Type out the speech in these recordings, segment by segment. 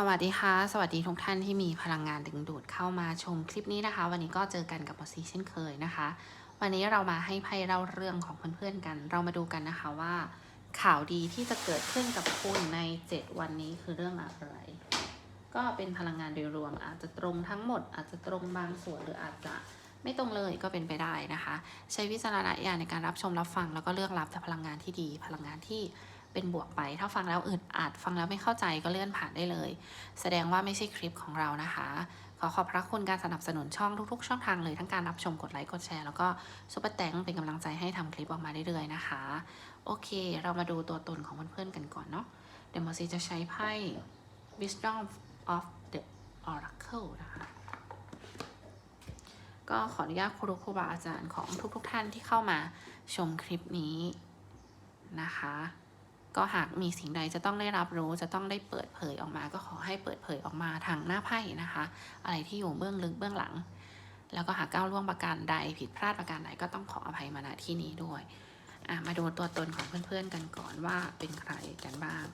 สวัสดีค่ะ สวัสดีทุกท่านที่มีพลังงานดึงดูดเข้ามาชมคลิปนี้นะคะ วันนี้ก็เจอกันกับหมอซีเช่นเคยนะคะ วันนี้เรามาให้ไพ่เล่าเรื่องของเพื่อนๆกัน เรามาดูกันนะคะว่า ข่าวดีที่จะเกิดขึ้นกับคุณใน 7 วันนี้คือเรื่องอะไร ก็เป็นพลังงานโดยรวม อาจจะตรงทั้งหมด อาจจะตรงบางส่วนหรืออาจจะไม่ตรงเลยก็เป็นไปได้นะคะ ใช้วิจารณญาณในการรับชมรับฟัง แล้วก็เลือกรับแต่พลังงานที่ดี พลังงานที่ เป็นบวกไป ถ้าฟังแล้วอึดอัดฟังแล้วไม่เข้าใจก็เลื่อนผ่านได้เลย แสดงว่าไม่ใช่คลิปของเรานะคะ ขอขอบพระคุณการสนับสนุนช่องทุก ๆ ช่องทางเลยทั้งการรับชมกดไลค์กดแชร์แล้วก็ซุปเปอร์แตงเป็นกำลังใจให้ทำคลิปออกมาเรื่อยๆนะคะ โอเค เรามาดูตัวตนของเพื่อนๆกันก่อนเนาะเดี๋ยวหมอซีจะใช้ไพ่ Wisdom of the Oracle นะคะก็ขออนุญาตครูครูบาอาจารย์ของทุกๆทท่านที่เข้ามาชมคลิปนี้นะคะ ก็หากมีสิ่งใดจะต้องได้รับรู้จะต้องได้เปิดเผยออกมา ก็ขอให้เปิดเผยออกมาทางหน้าไพ่นะคะ อะไรที่อยู่เบื้องลึกเบื้องหลัง แล้วก็หากก้าวล่วงประการใดผิดพลาดประการใดก็ต้องขออภัยมาณที่นี้ด้วยมาดูตัวตนของเพื่อนๆกันก่อนว่าเป็นใครกันบ้าง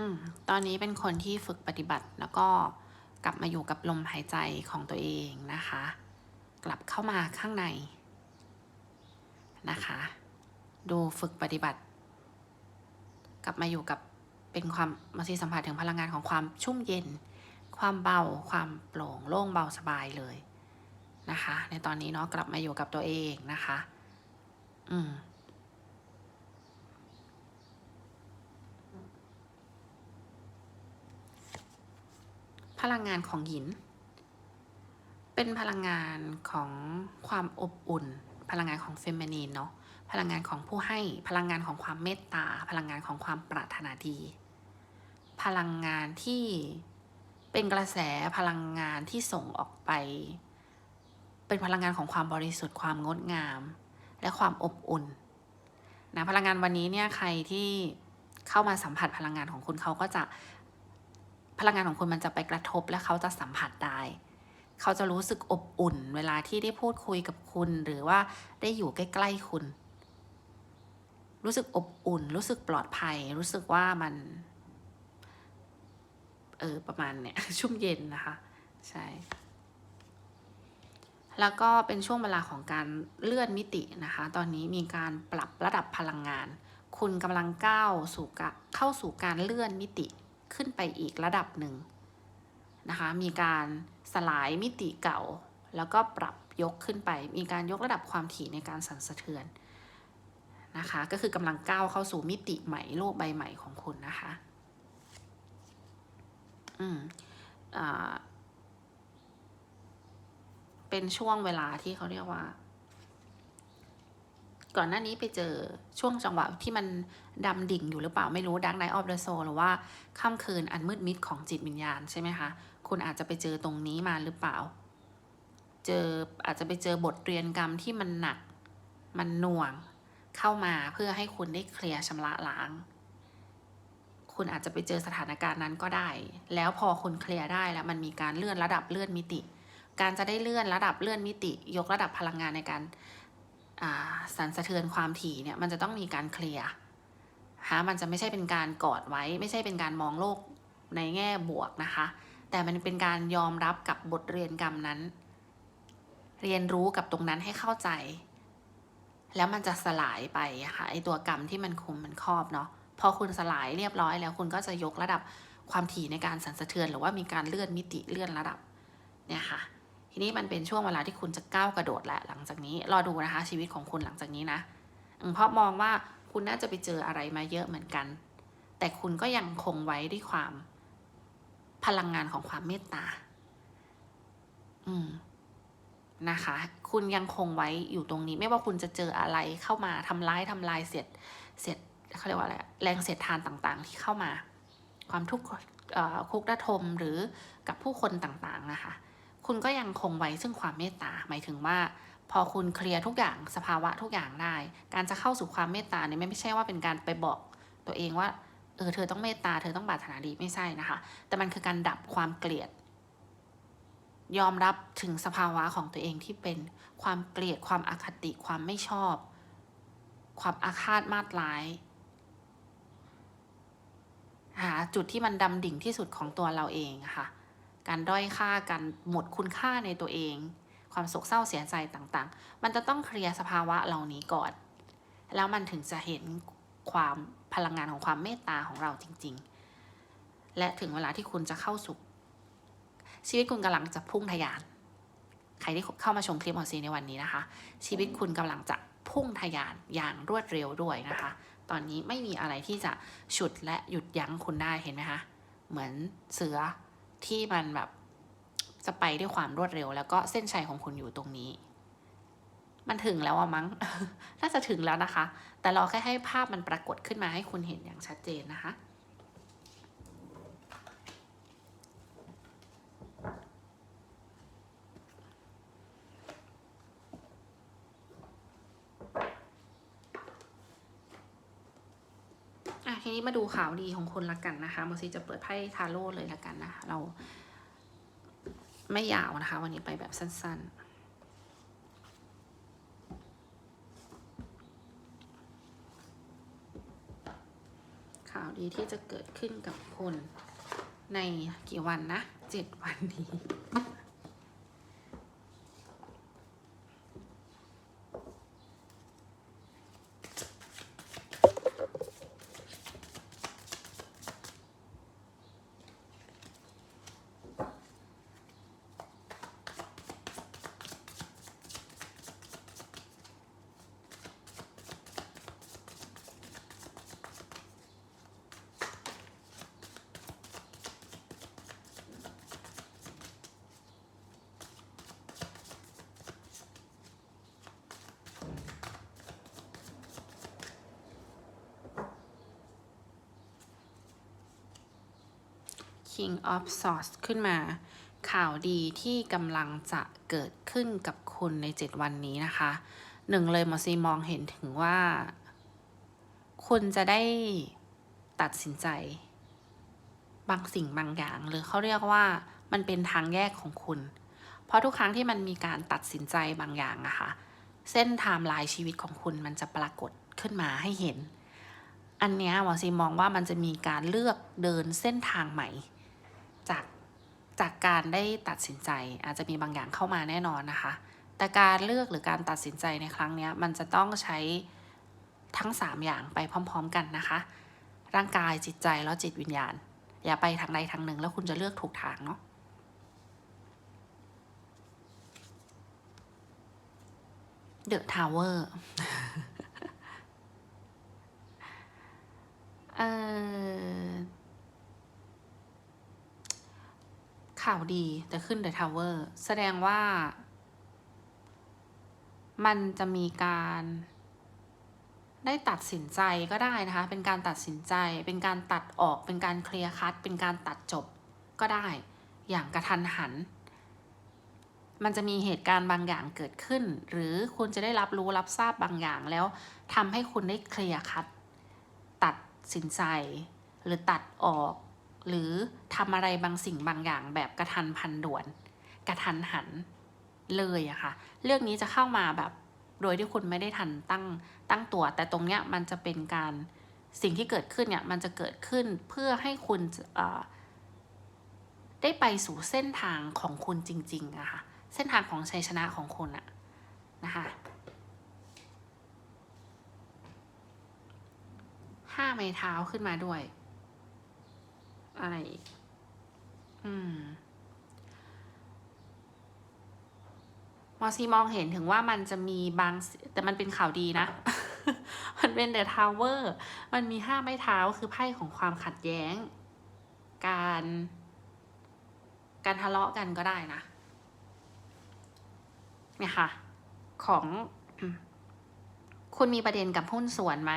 อืมตอนนี้เป็นคนที่ฝึกปฏิบัติแล้วก็กลับมาอยู่กับลมหายใจของตัวเองนะคะ กลับเข้ามาข้างในนะคะ ดูฝึกปฏิบัติ กลับมาอยู่กับเป็นความมาซีสัมผัสถึงพลังงานของความชุ่มเย็น ความเบา ความโปร่งโล่งเบาสบายเลยนะคะ ในตอนนี้เนาะกลับมาอยู่กับตัวเองนะคะ อืม พลังงานของหยิน เป็นพลังงานของความอบอุ่น พลังงานของเฟมินีนเนาะพลังงานของผู้ให้พลังงานของความเมตตา พลังงานของความปรารถนาดี พลังงานที่เป็นกระแสพลังงานที่ส่งออกไป เป็นพลังงานของความบริสุทธิ์ความงดงาม และความอบอุ่นนะพลังงานวันนี้เนี่ยใครที่เข้ามาสัมผัสพลังงานของคุณเขาก็จะ พลังงานของคุณมันจะไปกระทบและเขาจะสัมผัสได้ เขาจะรู้สึกอบอุ่น เวลาที่ได้พูดคุยกับคุณ หรือว่าได้อยู่ใกล้ๆคุณ รู้สึกอบอุ่น รู้สึกปลอดภัย รู้สึกว่ามัน เออประมาณเนี้ยชุ่มเย็นนะคะ ใช่แล้วก็เป็นช่วงเวลาของการเลื่อนมิตินะคะ ตอนนี้มีการปรับระดับพลังงาน คุณกำลังก้าวสู่กะเข้าสู่การเลื่อนมิติ ขึ้นไปอีกระดับหนึ่งนะคะ มีการสลายมิติเก่า แล้วก็ปรับยกขึ้นไป มีการยกระดับความถี่ในการสั่นสะเทือนนะคะ ก็คือกำลังก้าวเข้าสู่มิติใหม่โลกใบใหม่ของคุณนะคะ อืมอ่าเป็นช่วงเวลาที่เขาเรียกว่า ก่อนหน้านี้ไปเจอช่วงจังหวะที่มันดำดิ่งอยู่หรือเปล่าไม่รู้ดังไนออฟเดอะโซหรือว่าค่ำคืนอันมืดมิดของจิตวิญญาณใช่ไหมคะ คุณอาจจะไปเจอตรงนี้มาหรือเปล่า เจออาจจะไปเจอบทเรียนกรรมที่มันหนัก มันหน่วงเข้ามาเพื่อให้คุณได้เคลียร์ชำระล้าง คุณอาจจะไปเจอสถานการณ์นั้นก็ได้ แล้วพอคุณเคลียร์ได้แล้วมันมีการเลื่อนระดับเลื่อนมิติ การจะได้เลื่อนระดับเลื่อนมิติ ยกระดับพลังงานในการ สั่นสะเทือนความถี่เนี่ยมันจะต้องมีการเคลียร์ฮะมันจะไม่ใช่เป็นการกอดไว้ ไม่ใช่เป็นการมองโลกในแง่บวกนะคะ แต่มันเป็นการยอมรับกับบทเรียนกรรมนั้น เรียนรู้กับตรงนั้นให้เข้าใจ แล้วมันจะสลายไปค่ะไอตัวกรรมที่มันคุมมันครอบเนาะพอคุณสลายเรียบร้อยแล้วคุณก็จะยกระดับความถี่ในการสั่นสะเทือน หรือว่ามีการเลื่อนมิติเลื่อนระดับเนี่ยค่ะ ทีนี้มันเป็นช่วงเวลาที่คุณจะก้าวกระโดดแหละหลังจากนี้ รอดูนะคะชีวิตของคุณหลังจากนี้นะเพราะมองว่าคุณน่าจะไปเจออะไรมาเยอะเหมือนกัน แต่คุณก็ยังคงไว้ด้วยความพลังงานของความเมตตา อืมนะคะ คุณยังคงไว้อยู่ตรงนี้ ไม่ว่าคุณจะเจออะไรเข้ามาทำร้ายทำลายเสร็จเสร็จเขาเรียกว่าอะไรแรงเสียดทานต่างๆ ที่เข้ามา ความทุกข์คุกระทมหรือกับผู้คนต่างๆนะคะ คุณก็ยังคงไว้ซึ่งความเมตตาหมายถึงว่า พอคุณเคลียร์ทุกอย่างสภาวะทุกอย่างได้ การจะเข้าสู่ความเมตตาเนี่ยไม่ใช่ว่าเป็นการไปบอกตัวเองว่าเออเธอต้องเมตตาเธอต้องปรารถนาดีไม่ใช่นะคะ แต่มันคือการดับความเกลียด ยอมรับถึงสภาวะของตัวเองที่เป็นความเกลียดความอาคติความไม่ชอบ ความอาฆาตมาตร้ายหาจุดที่มันดำดิ่งที่สุดของตัวเราเองค่ะ การด้อยค่าการหมดคุณค่าในตัวเอง ความโศกเศร้าเสียใจต่างๆ มันจะต้องเคลียร์สภาวะเหล่านี้ก่อน แล้วมันถึงจะเห็นความพลังงานของความเมตตาของเราจริง ๆ และถึงเวลาที่คุณจะเข้าสู่ชีวิตคุณกำลังจะพุ่งทะยาน ใครที่เข้ามาชมคลิปของซีในวันนี้นะคะ ชีวิตคุณกำลังจะพุ่งทะยานอย่างรวดเร็วด้วยนะคะ ตอนนี้ไม่มีอะไรที่จะฉุดและหยุดยั้งคุณได้เห็นไหมคะ เหมือนเสือ ที่มันแบบจะไปด้วยความรวดเร็ว แล้วก็เส้นชัยของคุณอยู่ตรงนี้ มันถึงแล้วอะมั้ง น่าจะถึงแล้วนะคะ แต่เราแค่ให้ภาพมันปรากฏขึ้นมาให้คุณเห็นอย่างชัดเจนนะคะ นี้มาดูข่าวดีของคุณละกันนะคะโมซีจะเปิดไพ่ทาโร่เลยละกันนะคะเราไม่ยาวนะคะ วันนี้ไปแบบสั้น ๆข่าวดีที่จะเกิดขึ้นกับคุณในกี่วันนะเจ็ดวันนี้ King of Swords ขึ้นมา ข่าวดีที่กำลังจะเกิดขึ้นกับคุณใน 7 วันนี้นะคะหนึ่งเลยมอซีมองเห็นถึงว่า คุณจะได้ตัดสินใจ บางสิ่งบางอย่าง หรือเขาเรียกว่ามันเป็นทางแยกของคุณ เพราะทุกครั้งที่มันมีการตัดสินใจบางอย่างอะคะ่ะ เส้นไทม์ไลน์ชีวิตของคุณมันจะปรากฏขึ้นมาให้เห็น อันเนี้ยหมอซีมองว่ามันจะมีการเลือกเดินเส้นทางใหม่ จากจากการได้ตัดสินใจอาจจะมีบางอย่างเข้ามาแน่นอนนะคะ แต่การเลือกหรือการตัดสินใจในครั้งนี้มันจะต้องใช้ทั้ง 3 อย่างไปพร้อม ๆ กันนะคะ ร่างกายจิตใจแล้วจิตวิญญาณ อย่าไปทางใดทางหนึ่ง แล้วคุณจะเลือกถูกทางเนาะเดอะทาวเวอร์เอ่อ ข่าวดีแต่ขึ้นเดอะทาวเวอร์แสดงว่า มันจะมีการ ได้ตัดสินใจก็ได้นะคะ เป็นการตัดสินใจ เป็นการตัดออก เป็นการเคลียร์คัด เป็นการตัดจบก็ได้ อย่างกระทันหัน มันจะมีเหตุการณ์บางอย่างเกิดขึ้น หรือคุณจะได้รับรู้รับทราบบางอย่างแล้วทำให้คุณได้เคลียร์คัด ตัดสินใจ หรือตัดออก หรือทำอะไรบางสิ่งบางอย่างแบบกระทันพันด่วน กระทันหันเลยอะค่ะ เรื่องนี้จะเข้ามาแบบโดยที่คุณไม่ได้ทันตั้งตั้งตัว แต่ตรงเนี้ยมันจะเป็นการสิ่งที่เกิดขึ้นเนี่ยมันจะเกิดขึ้นเพื่อให้คุณได้ไปสู่เส้นทางของคุณจริงๆอะค่ะ เส้นทางของชัยชนะของคุณอะนะคะห้าไม้เท้าขึ้นมาด้วย อะไรอีก อืมมอซีมองเห็นถึงว่ามันจะมีบาง แต่มันเป็นข่าวดีนะ มันเป็นเดอะทาวเวอร์ มันมีห้าไม้เท้าคือไพ่ของความขัดแย้ง การ การทะเลาะกันก็ได้นะ เนี่ยค่ะ ของ คุณมีประเด็นกับหุ้นส่วนไหม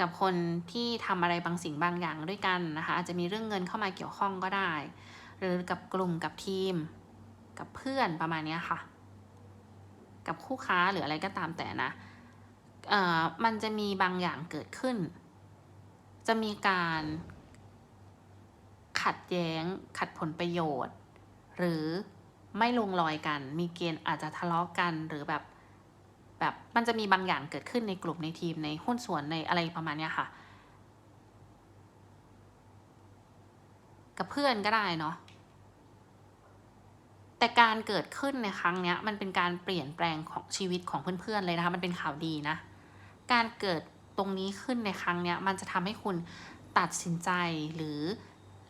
กับคนที่ทำอะไรบางสิ่งบางอย่างด้วยกันนะคะ อาจจะมีเรื่องเงินเข้ามาเกี่ยวข้องก็ได้ หรือกับกลุ่มกับทีม กับเพื่อนประมาณนี้ค่ะ กับคู่ค้าหรืออะไรก็ตามแต่นะเอ่อมันจะมีบางอย่างเกิดขึ้น จะมีการขัดแย้ง ขัดผลประโยชน์ หรือไม่ลงรอยกัน มีเกณฑ์อาจจะทะเลาะกันหรือแบบ แบบมันจะมีบางอย่างเกิดขึ้นในกลุ่มในทีมในหุ้นส่วนในอะไรประมาณเนี้ยค่ะ กับเพื่อนก็ได้เนาะแต่การเกิดขึ้นในครั้งเนี้ย มันเป็นการเปลี่ยนแปลงของชีวิตของเพื่อนๆเลยนะคะ มันเป็นข่าวดีนะ การเกิดตรงนี้ขึ้นในครั้งเนี้ย มันจะทำให้คุณตัดสินใจหรือ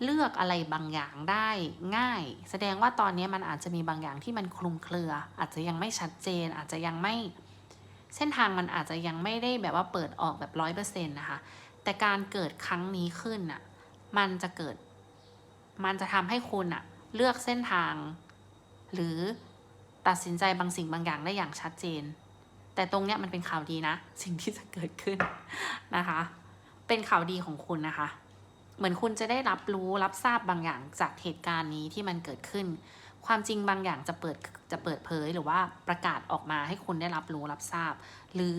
เลือกอะไรบางอย่างได้ง่าย แสดงว่าตอนนี้มันอาจจะมีบางอย่างที่มันคลุมเครือ อาจจะยังไม่ชัดเจน อาจจะยังไม่ เส้นทางมันอาจจะยังไม่ได้แบบว่าเปิดออกแบบร้อยเปอร์เซ็นต์นะคะ แต่การเกิดครั้งนี้ขึ้นอะ มันจะเกิด มันจะทำให้คุณอะเลือกเส้นทาง หรือตัดสินใจบางสิ่งบางอย่างได้อย่างชัดเจน แต่ตรงเนี้ยมันเป็นข่าวดีนะ สิ่งที่จะเกิดขึ้นนะคะ เป็นข่าวดีของคุณนะคะ เหมือนคุณจะได้รับรู้รับทราบบางอย่างจากเหตุการณ์นี้ที่มันเกิดขึ้น ความจริงบางอย่างจะเปิดจะเปิดเผยหรือว่าประกาศออกมาให้คุณได้รับรู้รับทราบ หรือ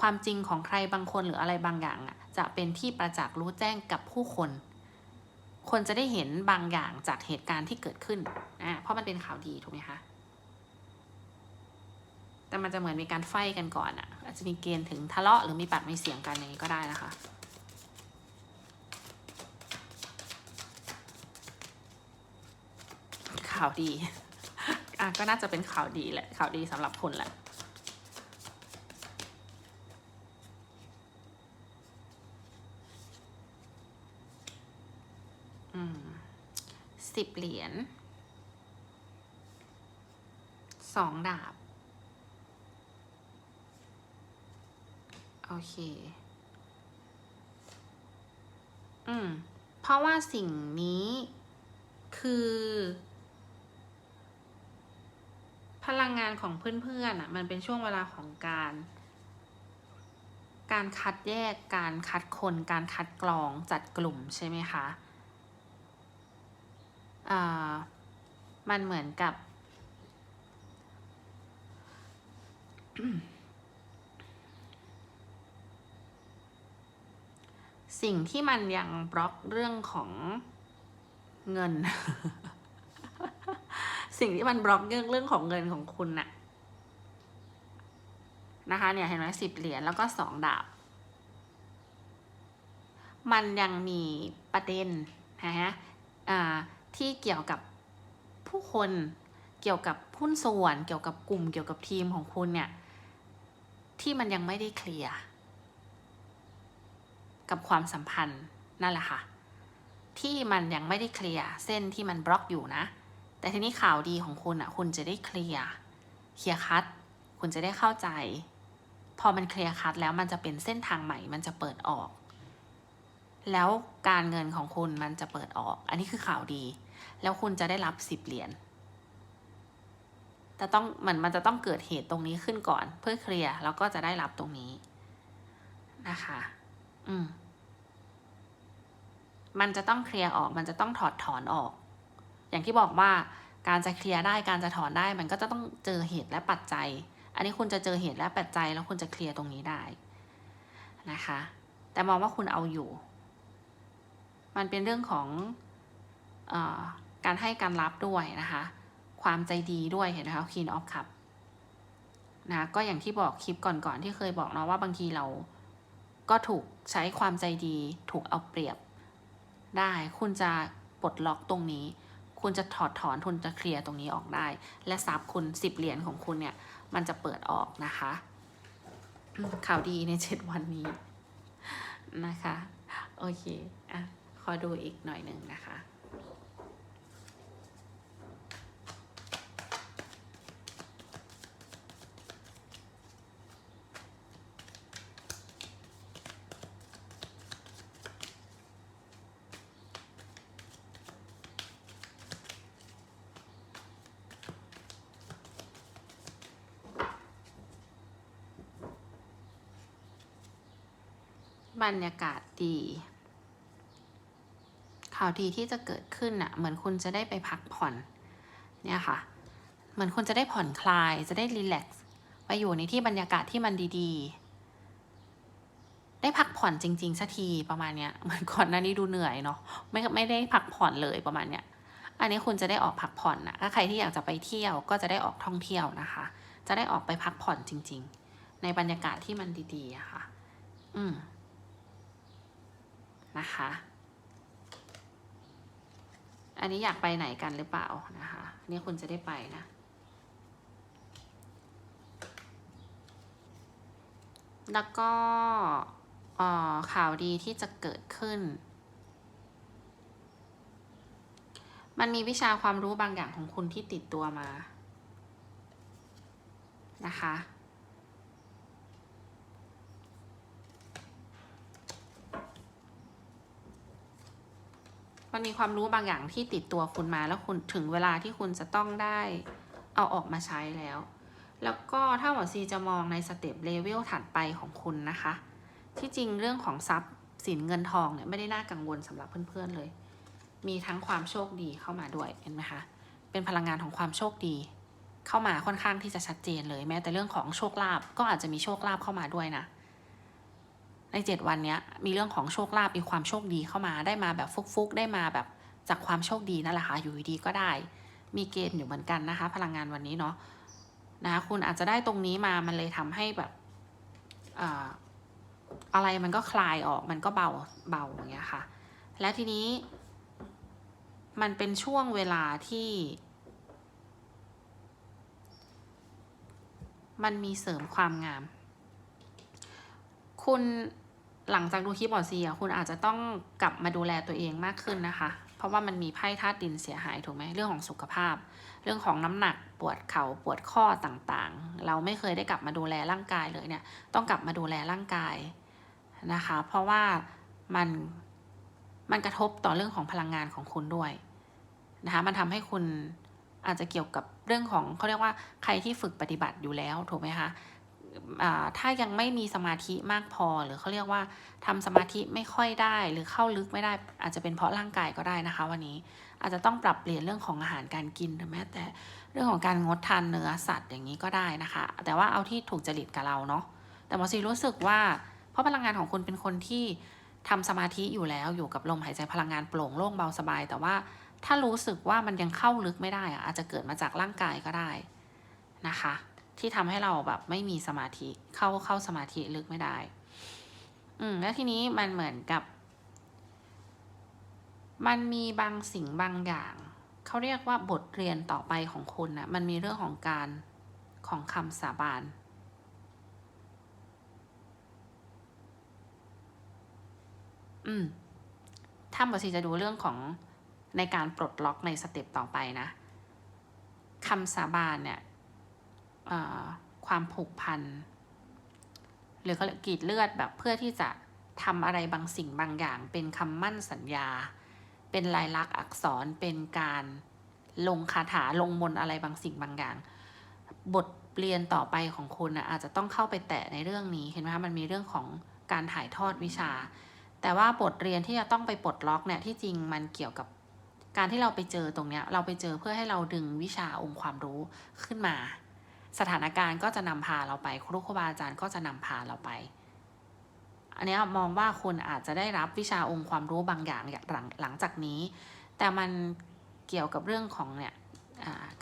ความจริงของใครบางคนหรืออะไรบางอย่างอะจะเป็นที่ประจักษ์รู้แจ้งกับผู้คน คนจะได้เห็นบางอย่างจากเหตุการณ์ที่เกิดขึ้นอ่าเพราะมันเป็นข่าวดีถูกไหมคะแต่มันจะเหมือนมีการไฟกันก่อนอะ่ะ อาจจะมีเกณฑ์ถึงทะเลาะหรือมีปากมีเสียงกันอย่างนี้ก็ได้นะคะ ข่าวดี อะก็น่าจะเป็นข่าวดีแหละข่าวดีสำหรับคุณแหละอืมสิบเหรียญสองดาบ โอเค อืม เพราะว่าสิ่งนี้คือ พลังงานของเพื่อนๆอะมันเป็นช่วงเวลาของการ การคัดแยกการคัดคน การคัดกรองจัดกลุ่มใช่ไหมคะอ่ามันเหมือนกับ สิ่งที่มันยังบล็อกเรื่องของเงิน สิ่งที่มันบล็อกเรื่องเรื่องของเงินของคุณน่ะนะคะเนี่ยเห็นไหมสิบเหรียญแล้วก็สองดาบ มันยังมีประเด็นนะฮะที่เกี่ยวกับผู้คนเกี่ยวกับหุ้นส่วนเกี่ยวกับกลุ่มเกี่ยวกับทีมของคุณเนี่ย ที่มันยังไม่ได้เคลียร์กับความสัมพันธ์นั่นแหละค่ะ ที่มันยังไม่ได้เคลียร์เส้นที่มันบล็อกอยู่นะ แต่ทีนี้ข่าวดีของคุณอะ คุณจะได้เคลียร์เคลียร์คัด คุณจะได้เข้าใจ พอมันเคลียร์คัดแล้วมันจะเป็นเส้นทางใหม่ มันจะเปิดออก แล้วการเงินของคุณมันจะเปิดออก อันนี้คือข่าวดี แล้วคุณจะได้รับสิบเหรียญแต่ต้องเหมันมันจะต้องเกิดเหตุตรงนี้ขึ้นก่อน เพื่อเคลียร์แล้วก็จะได้รับตรงนี้นะคะ อืม มันจะต้องเคลียร์ออก มันจะต้องถอดถอนออก อย่างที่บอกว่าการจะเคลียร์ได้การจะถอนได้มันก็จะต้องเจอเหตุและปัจจัย อันนี้คุณจะเจอเหตุและปัจจัยแล้วคุณจะเคลียร์ตรงนี้ได้นะคะ แต่มองว่าคุณเอาอยู่ มันเป็นเรื่องของออการให้การรับด้วยนะคะ ความใจดีด้วยเห็นไหมคะ Queen of Cup นะก็อย่างที่บอกคลิปก่อนๆที่เคยบอกเนาะว่าบางทีเราก็ถูกใช้ความใจดี ถูกเอาเปรียบได้ คุณจะปลดล็อกตรงนี้ คุณจะถอดถอนทุนจะเคลียร์ตรงนี้ออกได้ และทรัพย์คุณสิบเหรียญของคุณเนี่ย มันจะเปิดออกนะคะ ข่าวดีในเจ็ดวันนี้นะคะ โอเค อะ ขอดูอีกหน่อยหนึ่งนะคะ รรยากาศดี ข่าวดีที่จะเกิดขึ้นอะเหมือนคุณจะได้ไปพักผ่อน เนี่ยค่ะ เหมือนคุณจะได้ผ่อนคลาย จะได้รีแลกซ์ ไปอยู่ในที่บรรยากาศที่มันดีๆ ได้พักผ่อนจริงๆสักทีประมาณเนี้ย เหมือนก่อนหน้านี้ดูเหนื่อยเนาะ ไม่ไม่ได้พักผ่อนเลยประมาณเนี้ย อันนี้คุณจะได้ออกพักผ่อนนะถ้าใครที่อยากจะไปเที่ยวก็จะได้ออกท่องเที่ยวนะคะ จะได้ออกไปพักผ่อนจริง ๆ ในบรรยากาศที่มันดีๆอะค่ะ อืม นะคะ อันนี้อยากไปไหนกันหรือเปล่านะคะนนี่คุณจะได้ไปนะ แล้วก็ข่าวดีที่จะเกิดขึ้น มันมีวิชาความรู้บางอย่างของคุณที่ติดตัวมานะคะ มันมีความรู้บางอย่างที่ติดตัวคุณมาแล้วคุณถึงเวลาที่คุณจะต้องได้เอาออกมาใช้แล้ว แล้วก็ถ้าหมอซีจะมองในสเต็ปเลเวลถัดไปของคุณนะคะ ที่จริงเรื่องของทรัพย์สินเงินทองเนี่ยไม่ได้น่ากังวลสำหรับเพื่อนๆเลย มีทั้งความโชคดีเข้ามาด้วยเห็นไหมคะ เป็นพลังงานของความโชคดี เข้ามาค่อนข้างที่จะชัดเจนเลย แม้แต่เรื่องของโชคลาภก็อาจจะมีโชคลาภเข้ามาด้วยนะ ในเจ็ดวันนี้มีเรื่องของโชคลาภมีความโชคดีเข้ามาได้มาแบบฟุกๆ ได้มาแบบจากความโชคดีนั่นแหละค่ะอยู่ดีๆก็ได้ มีเกณฑ์อยู่เหมือนกันนะคะ พลังงานวันนี้เนาะนะคะคุณอาจจะได้ตรงนี้มามันเลยทำให้แบบออะไรมันก็คลายออกมันก็เบาเบาอย่างเงี้ยค่ะ และทีนี้ มันเป็นช่วงเวลาที่ มันมีเสริมความงาม คุณ หลังจากดูคลิปบอซีอะคุณอาจจะต้องกลับมาดูแลตัวเองมากขึ้นนะคะ เพราะว่ามันมีไพ่ธาตุดินเสียหายถูกไหมเรื่องของสุขภาพ เรื่องของน้ำหนักปวดเขา่าปวดข้อต่างๆ เราไม่เคยได้กลับมาดูแลร่างกายเลยเนี่ยต้องกลับมาดูแลร่างกายนะคะ เพราะว่ามันมันกระทบต่อเรื่องของพลังงานของคุณด้วยนะคะมันทำให้คุณอาจจะเกี่ยวกับเรื่องของเขาเรียกว่าใครที่ฝึกปฏิบัติอยู่แล้วถูกไหมคะ ถ้ายังไม่มีสมาธิมากพอ หรือเขาเรียกว่าทำสมาธิไม่ค่อยได้ หรือเข้าลึกไม่ได้ อาจจะเป็นเพราะร่างกายก็ได้นะคะ วันนี้อาจจะต้องปรับเปลี่ยนเรื่องของอาหารการกินหรือแม้แต่เรื่องของการงดทานเนื้อสัตว์อย่างนี้ก็ได้นะคะ แต่ว่าเอาที่ถูกจริตกับเราเนาะแต่หมอซีรู้สึกว่า เพราะพลังงานของคุณเป็นคนที่ทำสมาธิอยู่แล้วอยู่กับลมหายใจพลังงานโปร่งโล่งเบาสบาย แต่ว่าถ้ารู้สึกว่ามันยังเข้าลึกไม่ได้อะอาจจะเกิดมาจากร่างกายก็ได้นะคะ ที่ทำให้เราแบบไม่มีสมาธิเข้าเข้าสมาธิลึกไม่ได้ อืมแล้วทีนี้มันเหมือนกับ มันมีบางสิ่งบางอย่างเขาเรียกว่าบทเรียนต่อไปของคุณนะมันมีเรื่องของการของคำสาบานอืมถ้าบอซีจะดูเรื่องของในการปลดล็อกในสเต็ปต่อไปนะคำสาบานเนี่ย ความผูกพัน หรือเขาเรียกกรีดเลือดแบบเพื่อที่จะทำอะไรบางสิ่งบางอย่าง เป็นคำมั่นสัญญา เป็นลายลักษณ์อักษรเป็นการลงคาถาลงมนอะไรบางสิ่งบางอย่าง บทเรียนต่อไปของคุณนะอาจจะต้องเข้าไปแตะในเรื่องนี้เห็นไหมคะมันมีเรื่องของการถ่ายทอดวิชา แต่ว่าบทเรียนที่จะต้องไปปลดล็อกเนี่ยที่จริงมันเกี่ยวกับการที่เราไปเจอตรงเนี้ยเราไปเจอเพื่อให้เราดึงวิชาองค์ความรู้ขึ้นมา สถานการณ์ก็จะนำพาเราไป ครูครูบาอาจารย์ก็จะนำพาเราไป อันนี้มองว่าคุณอาจจะได้รับวิชาองค์ความรู้บางอย่างหลังหลังจากนี้ แต่มันเกี่ยวกับเรื่องของเนี่ย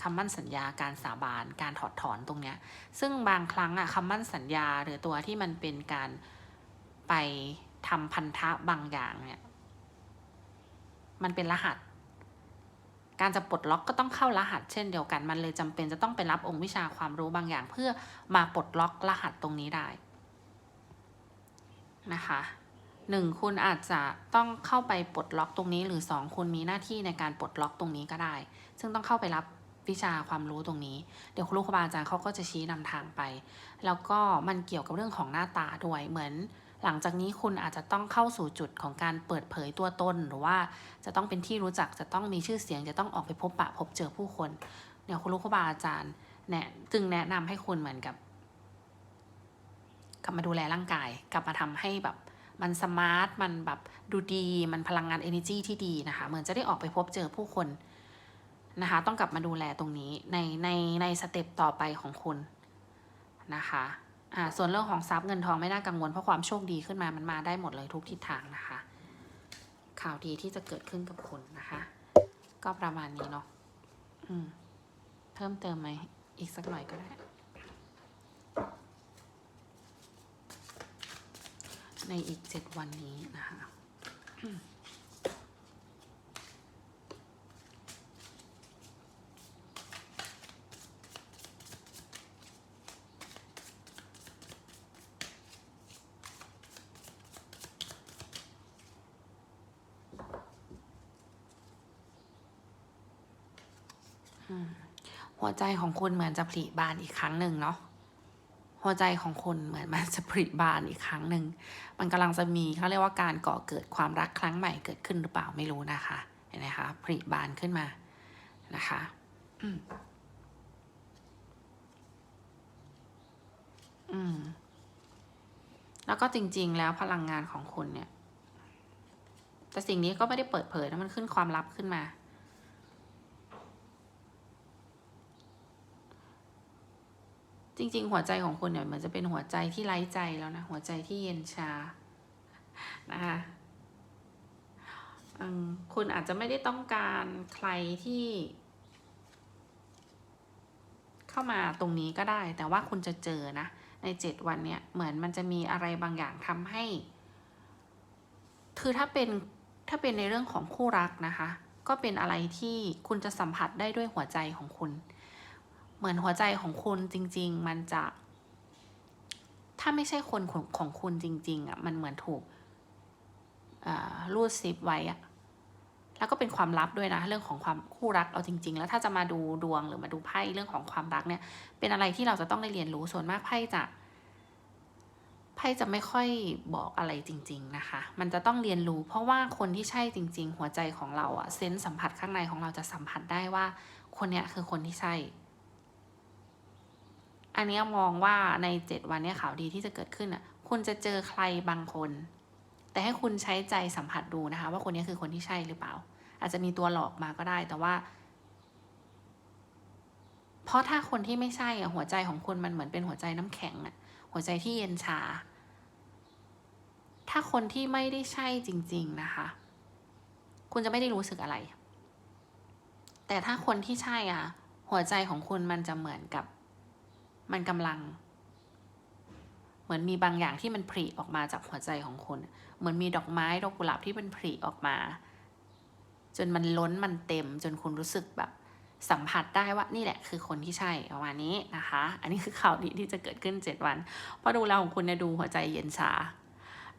คำมั่นสัญญาการสาบานการถอดถอนตรงเนี้ย ซึ่งบางครั้งอะคำมั่นสัญญาหรือตัวที่มันเป็นการไปทำพันธะบางอย่างเนี่ย มันเป็นรหัส การจะปลดล็อกก็ต้องเข้ารหัสเช่นเดียวกัน มันเลยจำเป็นจะต้องไปรับองค์วิชาความรู้บางอย่าง เพื่อมาปลดล็อกรหัสตรงนี้ได้นะคะหนึ่งคุณอาจจะต้องเข้าไปปลดล็อกตรงนี้ หรือสองคุณมีหน้าที่ในการปลดล็อกตรงนี้ก็ได้ ซึ่งต้องเข้าไปรับวิชาความรู้ตรงนี้ เดี๋ยวครูครูบาอาจารย์เขาก็จะชี้นำทางไป แล้วก็มันเกี่ยวกับเรื่องของหน้าตาด้วยเหมือน หลังจากนี้คุณอาจจะต้องเข้าสู่จุดของการเปิดเผยตัวตน หรือว่าจะต้องเป็นที่รู้จักจะต้องมีชื่อเสียง จะต้องออกไปพบปะพบเจอผู้คนเดี๋ยวครูกครูบาอาจารย์แนะจึงแนะนำให้คุณเหมือนกับ กลับมาดูแลร่างกาย กลับมาทำให้แบบมันสมาร์ทมันแบบดูดี มันพลังงาน energy ที่ดีนะคะ เหมือนจะได้ออกไปพบเจอผู้คนนะคะ ต้องกลับมาดูแลตรงนี้ในในในสเต็ปต่อไปของคุณนะคะ อ่าส่วนเรื่องของทรัพย์เงินทองไม่น่ากังวลเพราะความโชคดีขึ้นมามันมาได้หมดเลยทุกทิศทางนะคะ ข่าวดีที่จะเกิดขึ้นกับคุณนะคะ ก็ประมาณนี้เนาะอืมเพิ่มเติมไหมอีกสักหน่อยก็ได้ ในอีกเจ็ดวันนี้นะคะ หัวใจของคุณเหมือนจะผลิบานอีกครั้งหนึ่งเนาะหัวใจของคุณเหมือนมันจะผลิบานอีกครั้งหนึ่งมันกำลังจะมีเขาเรียกว่าการก่อเกิดความรักครั้งใหม่เกิดขึ้นหรือเปล่าไม่รู้นะคะเห็นไหมคะผลิบานขึ้นมานะคะอืมอืมแล้วก็จริง ๆ แล้วพลังงานของคุณเนี่ย แต่สิ่งนี้ก็ไม่ได้เปิดเผยนะมันขึ้นความลับขึ้นมา จริง ๆ หัวใจของคุณเนี่ยเหมือนจะเป็นหัวใจที่ไร้ใจแล้วนะ หัวใจที่เย็นชา นะคะคุณอาจจะไม่ได้ต้องการใครที่ เข้ามาตรงนี้ก็ได้ แต่ว่าคุณจะเจอนะ ในเจ็ดวันเนี่ยเหมือนมันจะมีอะไรบางอย่างทำให้ คือถ้าเป็นถ้าเป็นในเรื่องของคู่รักนะคะ ก็เป็นอะไรที่คุณจะสัมผัสได้ด้วยหัวใจของคุณ เหมือนหัวใจของคุณจริง ๆ มันจะ ถ้าไม่ใช่คนของของคุณจริง ๆอะมันเหมือนถูกรูดซิปไว้อะแล้วก็เป็นความลับด้วยนะ เรื่องของความคู่รักเอาจริง ๆ แล้วถ้าจะมาดูดวงหรือมาดูไพ่เรื่องของความรักเนี่ย เป็นอะไรที่เราจะต้องได้เรียนรู้ส่วนมากไพ่จะไพ่จะไม่ค่อยบอกอะไรจริง ๆ นะคะ มันจะต้องเรียนรู้ เพราะว่าคนที่ใช่จริง ๆ หัวใจของเราอะเซนส์สัมผัสข้างในของเราจะสัมผัสได้ว่า คนเนี้ยคือคนที่ใช่ อันนี้มองว่าในเจ็ดวันเนี้ยข่าวดีที่จะเกิดขึ้นอะคุณจะเจอใครบางคน แต่ให้คุณใช้ใจสัมผัสดูนะคะ ว่าคนนี้คือคนที่ใช่หรือเปล่า อาจจะมีตัวหลอกมาก็ได้ แต่ว่า เพราะถ้าคนที่ไม่ใช่อะหัวใจของคุณมันเหมือนเป็นหัวใจน้ำแข็งอะ หัวใจที่เย็นชา ถ้าคนที่ไม่ได้ใช่จริง ๆนะคะ คุณจะไม่ได้รู้สึกอะไร แต่ถ้าคนที่ใช่อะ หัวใจของคุณมันจะเหมือนกับ มันกำลัง เหมือนมีบางอย่างที่มันผลิออกมาจากหัวใจของคุณ เหมือนมีดอกไม้ดอกกุหลาบที่มันผลิออกมา จนมันล้นมันเต็ม จนคุณรู้สึกแบบสัมผัสได้ว่านี่แหละคือคนที่ใช่ประมาณนี้นะคะ อันนี้คือข่าวดีที่จะเกิดขึ้นเจ็ดวันเพราะดูแลของคุณเนี่ยดูหัวใจเย็นชา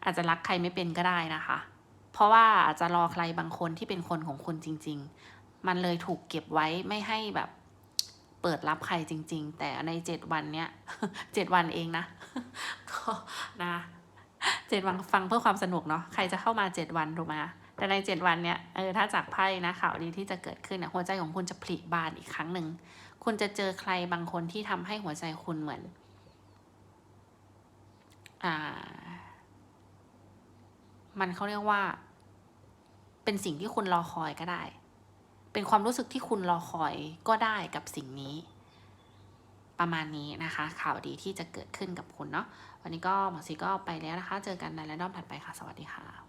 อาจจะรักใครไม่เป็นก็ได้นะคะ เพราะว่าอาจจะรอใครบางคนที่เป็นคนของคุณจริง ๆ มันเลยถูกเก็บไว้ไม่ให้แบบ เปิดรับใครจริง ๆ แต่ในเจ็ดวันเนี้ยเจ็ดวันเองนะก็นะเจ็ดวันฟังเพื่อความสนุกเนาะใครจะเข้ามาเจ็ดวันถูกไหมแต่ในเจ็ดวันเนี้ยเออถ้าจากไพ่นะข่าวดีที่จะเกิดขึ้นอะหัวใจของคุณจะผลิบานอีกครั้งหนึ่งคุณจะเจอใครบางคนที่ทำให้หัวใจคุณเหมือน อ่า มันเขาเรียกว่า เป็นสิ่งที่คุณรอคอยก็ได้ เป็นความรู้สึกที่คุณรอคอยก็ได้กับสิ่งนี้ ประมาณนี้นะคะ ข่าวดีที่จะเกิดขึ้นกับคุณเนาะวันนี้ก็หมอซีก็ไปแล้วนะคะ เจอกันในระดับถัดไปค่ะ สวัสดีค่ะ